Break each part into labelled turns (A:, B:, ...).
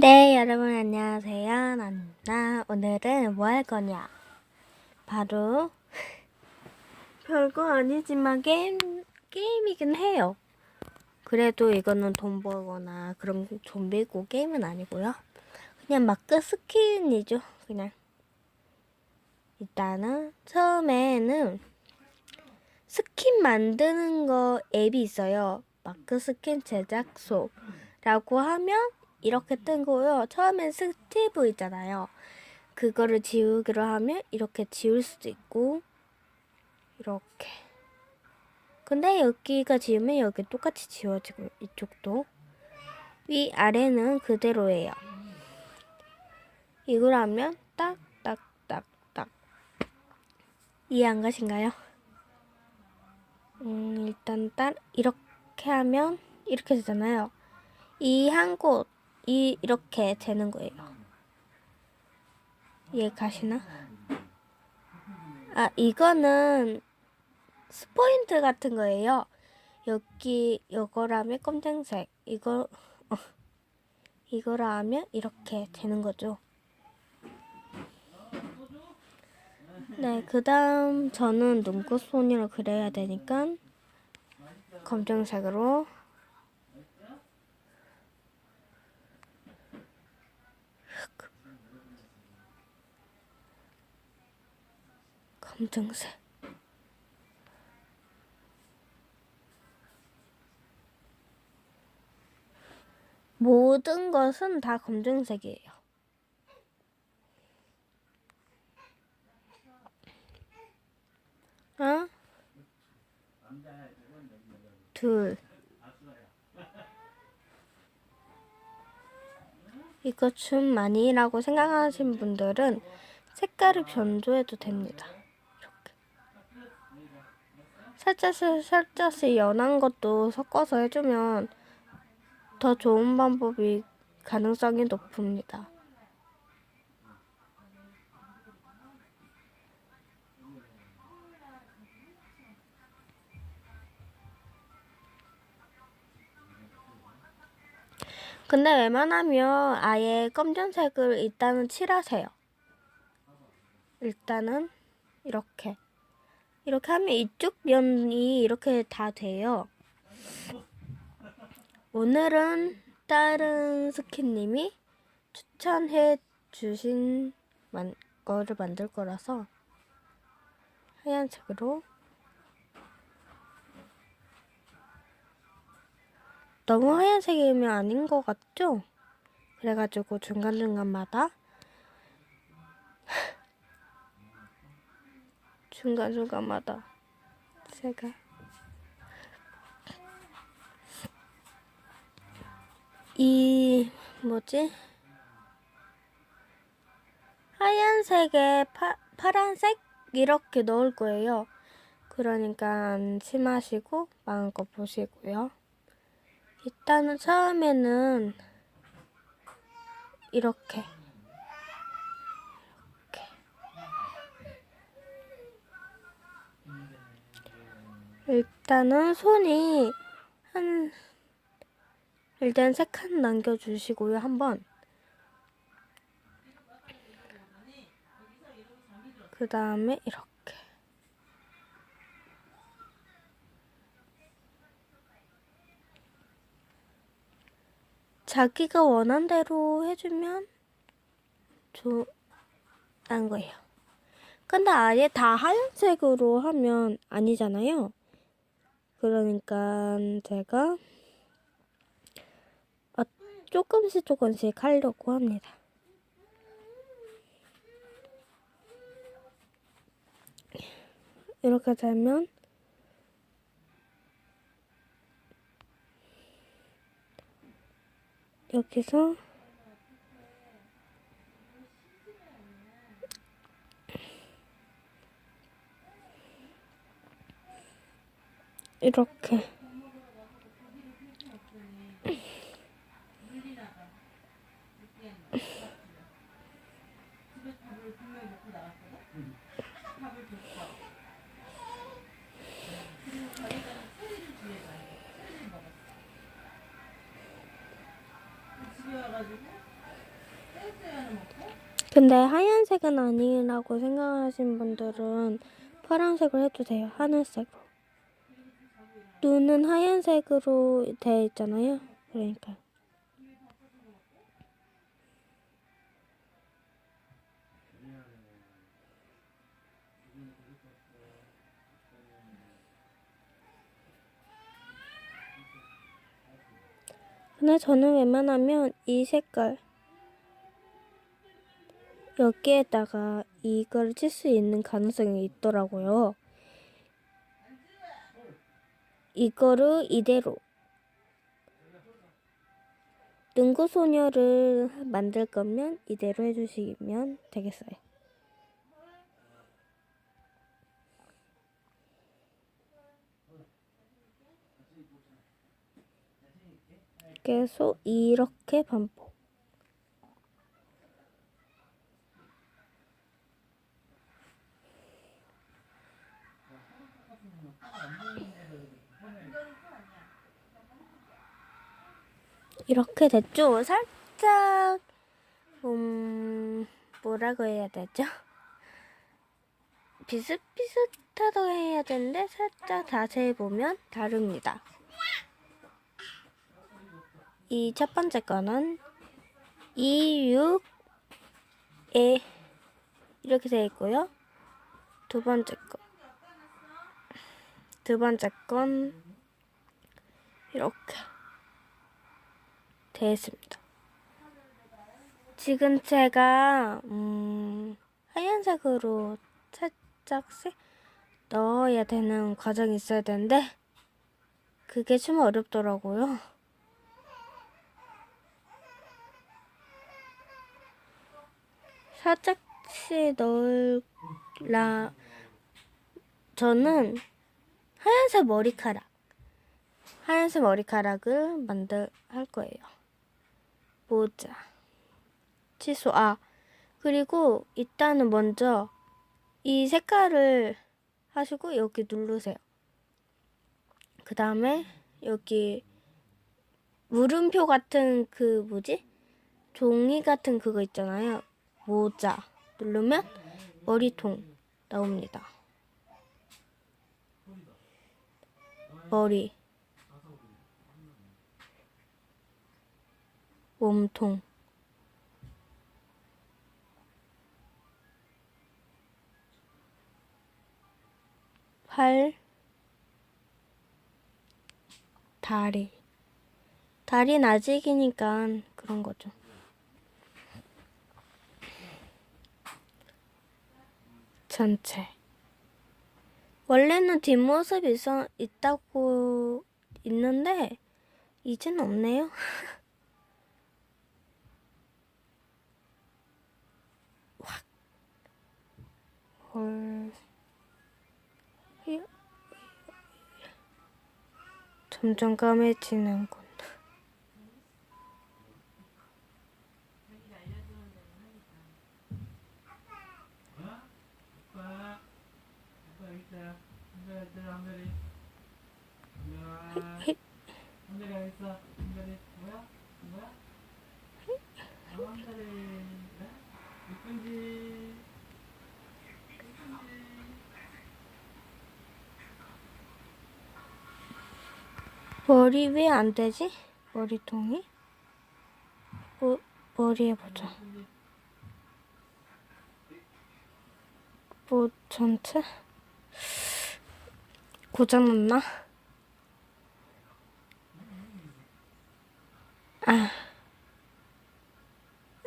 A: 네, 여러분 안녕하세요. 난나 오늘은 뭐 할 거냐? 바로 별거 아니지만 게임 게임이긴 해요. 그래도 이거는 돈 벌거나 그런 좀비고 게임은 아니고요. 그냥 마크 스킨이죠. 그냥 일단은 처음에는 스킨 만드는 거 앱이 있어요. 마크 스킨 제작소라고 하면 이렇게 뜬 거요. 처음엔 스티브 있잖아요. 그거를 지우기로 하면 이렇게 지울 수도 있고 이렇게. 근데 여기가 지우면 여기 똑같이 지워지고 이쪽도 위 아래는 그대로예요. 이걸 하면 딱딱딱딱 이해 안 가신가요? 음 일단 딸 이렇게 하면 이렇게 되잖아요. 이 한 곳, 이 이렇게 되는 거예요. 이해 가시나? 아 이거는 스포인트 같은 거예요. 여기 요거라면 검정색, 이거 어, 이거라 하면 이렇게 되는 거죠. 네, 그 다음 저는 눈꽃 소녀를 그려야 되니까 검정색으로 검정색 모든 것은 다 검정색이에요. 어? 둘. 이거 좀 많이라고 생각하신 분들은 색깔을 변조해도 됩니다. 살짝씩 살짝씩 연한 것도 섞어서 해주면 더 좋은 방법이 가능성이 높습니다. 근데 웬만하면 아예 검정색을 일단은 칠하세요. 일단은 이렇게 이렇게 하면 이쪽 면이 이렇게 다 돼요. 오늘은 다른 스킨님이 추천해 주신 만, 거를 만들 거라서 하얀색으로 너무 하얀색이면 아닌 것 같죠? 그래가지고 중간중간마다 중간중간마다 제가 이 뭐지? 하얀색에 파, 파란색 이렇게 넣을 거예요. 그러니까 안심하시고 마음껏 보시고요. 일단은 처음에는 이렇게 일단은 손이 한 일단 세 칸 남겨주시고요 한번 그 다음에 이렇게 자기가 원한 대로 해주면 좋은 거예요. 근데 아예 다 하얀색으로 하면 아니잖아요. 그러니까 제가 어, 조금씩 조금씩 하려고 합니다. 이렇게 되면 여기서 이렇게 근데 하얀색은 아니라고 생각하시는 분들은 파란색으로 해주세요. 하늘색으로. 눈은 하얀색으로 되어 있잖아요. 그러니까. 근데 저는 웬만하면 이 색깔 여기에다가 이걸 칠 수 있는 가능성이 있더라고요. 이거를 이대로 능구 소녀를 만들 거면 이대로 해주시면 되겠어요. 계속 이렇게 반복. 이렇게 됐죠? 살짝 음 뭐라고 해야 되죠? 비슷비슷하다고 해야 되는데 살짝 자세히 보면 다릅니다. 이 첫 번째 거는 2, 6, 에 이렇게 되어 있고요. 두 번째 거. 두 번째 건 이렇게 되어 있습니다. 지금 제가 음, 하얀색으로 살짝씩 넣어야 되는 과정이 있어야 되는데 그게 좀 어렵더라고요. 살짝씩 넣으라 저는 하얀색 머리카락 하얀색 머리카락을 만들 할 거예요. 모자 취소 아 그리고 일단은 먼저 이 색깔을 하시고 여기 누르세요. 그 다음에 여기 물음표 같은 그 뭐지 종이 같은 그거 있잖아요. 모자 누르면 머리통 나옵니다. 머리 몸통 팔 다리 다리는 아직이니까 그런 거죠. 전체 원래는 뒷모습이 있어, 있다고 있는데 이제는 없네요. 확. 헐. 이- 점점 까매지는군.
B: 오빠, 오빠 여기 있어요. 한별이 있어요, 한별이. 한별아,
A: 히-
B: 한별이 어디 있어? 한별이 뭐야? 뭐야? 아, 한별이. 네? 이쁜지.
A: 머리 왜 안 되지? 머리통이? 뭐, 머리 해보자. 뭐, 전체? 고장났나? 아.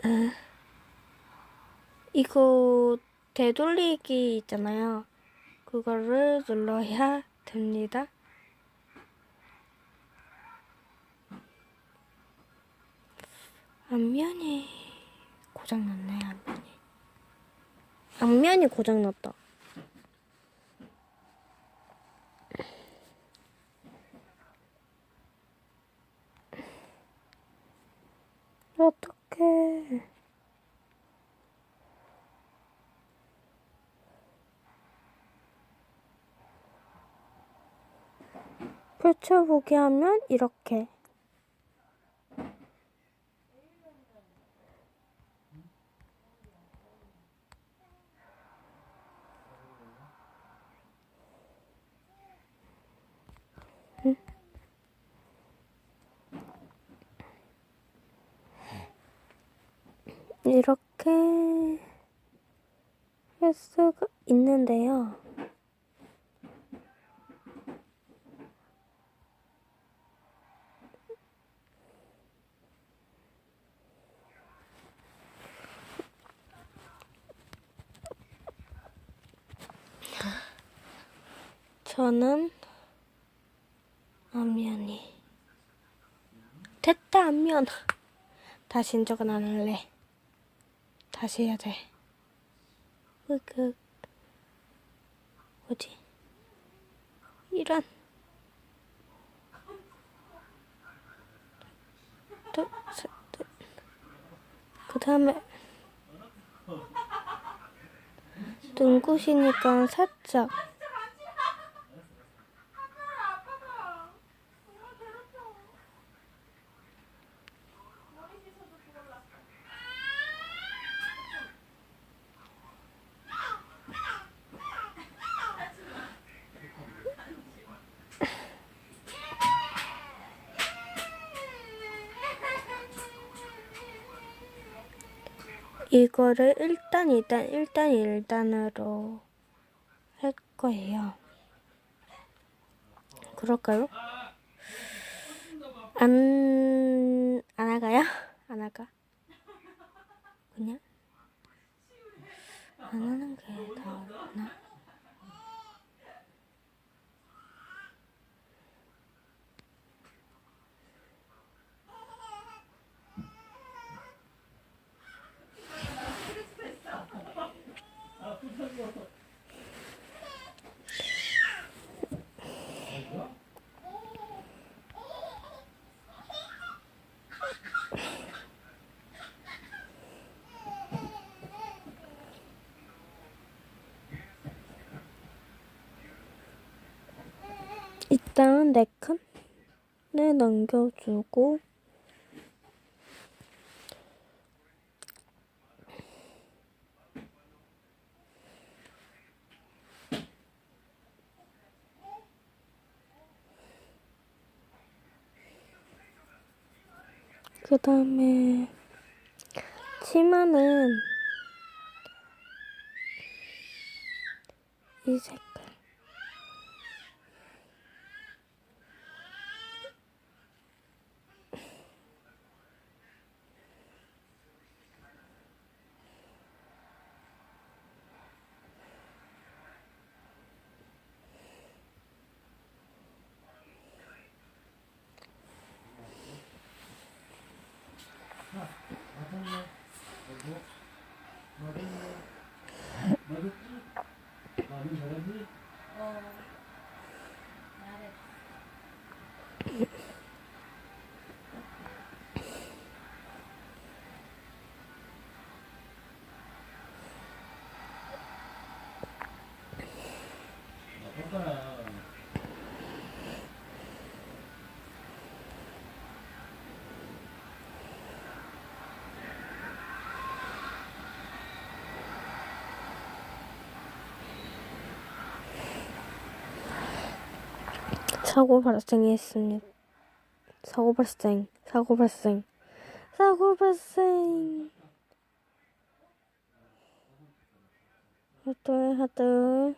A: 아. 이거 되돌리기 있잖아요. 그거를 눌러야 됩니다. 앞면이 고장났네, 앞면이. 앞면이 고장났다. 어떡해. 펼쳐보게 하면. 이렇게 할 수가 있는데요. 저는 안면이 됐다 안면. 다시 인적은 안 할래. 다시 해야 돼 으그 뭐지? 이런 그 다음에 눈꽃이니까 살짝 이거를 1단, 2단, 1단, 1단으로 할 거예요. 그럴까요? 안, 안 할까요? 안 할까? 그냥? 안 하는 게 나나? 일단 네 칸을 넘겨주고. 그 다음에 치마는 이 색 깔
B: 말은 잘하지? 아빠야.
A: 사고 발생했습니다. 사고 발생, 사고 발생, 사고 발생. 하드 하드.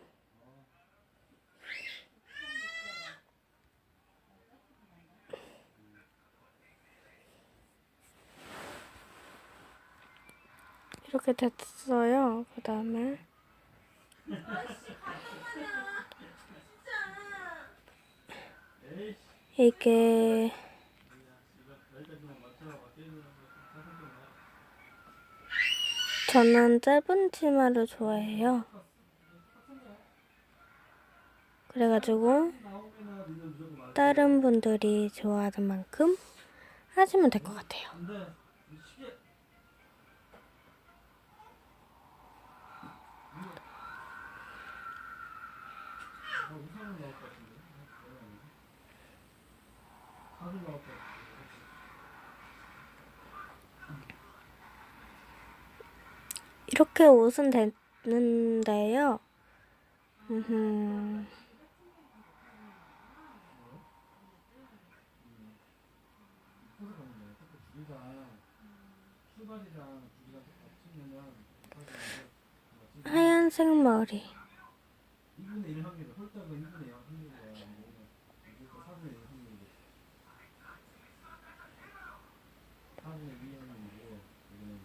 A: 이렇게 됐어요. 그 다음에 이게 저는 짧은 치마를 좋아해요. 그래가지고 다른 분들이 좋아하는 만큼 하시면 될 것 같아요. 이렇게 옷은 됐는데요. 하얀색 머리.
B: 2분의 1 확률, 홀딱은 2분의 0 확률이야. 무조건 4분의 1 확률이고. 4분의 2 확률이고, 이거는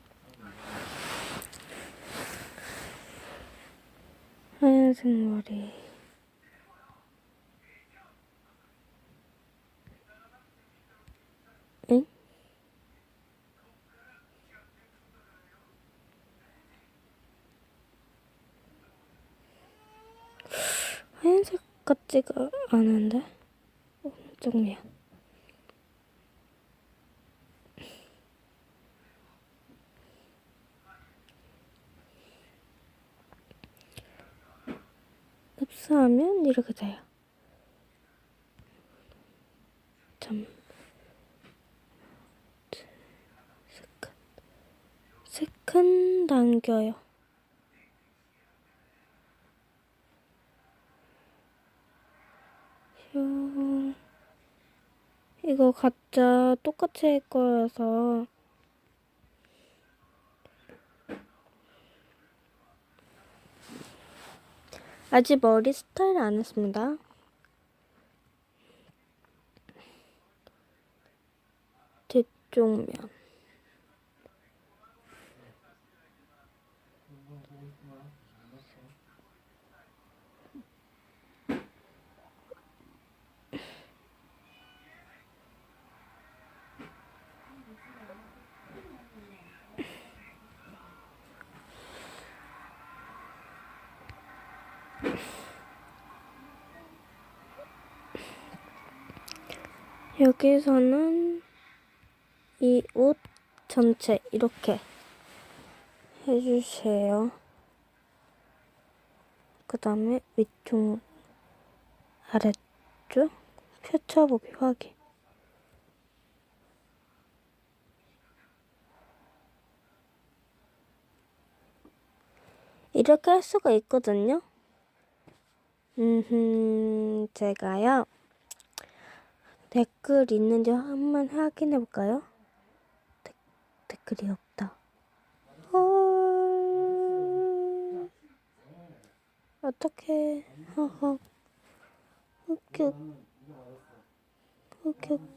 B: 4분의 1.
A: 하얀색 머리. 응? 하얀색 같지가 않은데? 오른쪽 미안. 흡수하면 이렇게 돼요. 점, 세컨, 세컨 당겨요. 휴, 이거 가짜 똑같이 할 거여서 아직 머리 스타일 안 했습니다. 뒤쪽 면. 여기서는 이 옷 전체 이렇게 해주세요. 그 다음에 위쪽 아래쪽 펼쳐보기 확인. 이렇게 할 수가 있거든요. 음, 제가요. 댓글 있는지 한번 확인해 볼까요? 데, 댓글이 없다. 헐. 어떡해. 허허. 흑흑,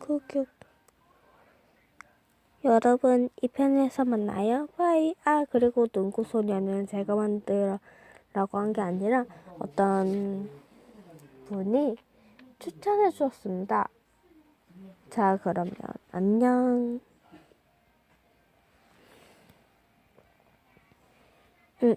A: 흑흑. 여러분, 이 편에서 만나요. 바이. 아, 그리고 눈꽃소녀는 제가 만들라고 한 게 아니라 어떤 분이 추천해 주었습니다. 자, 그러면 안녕. 응.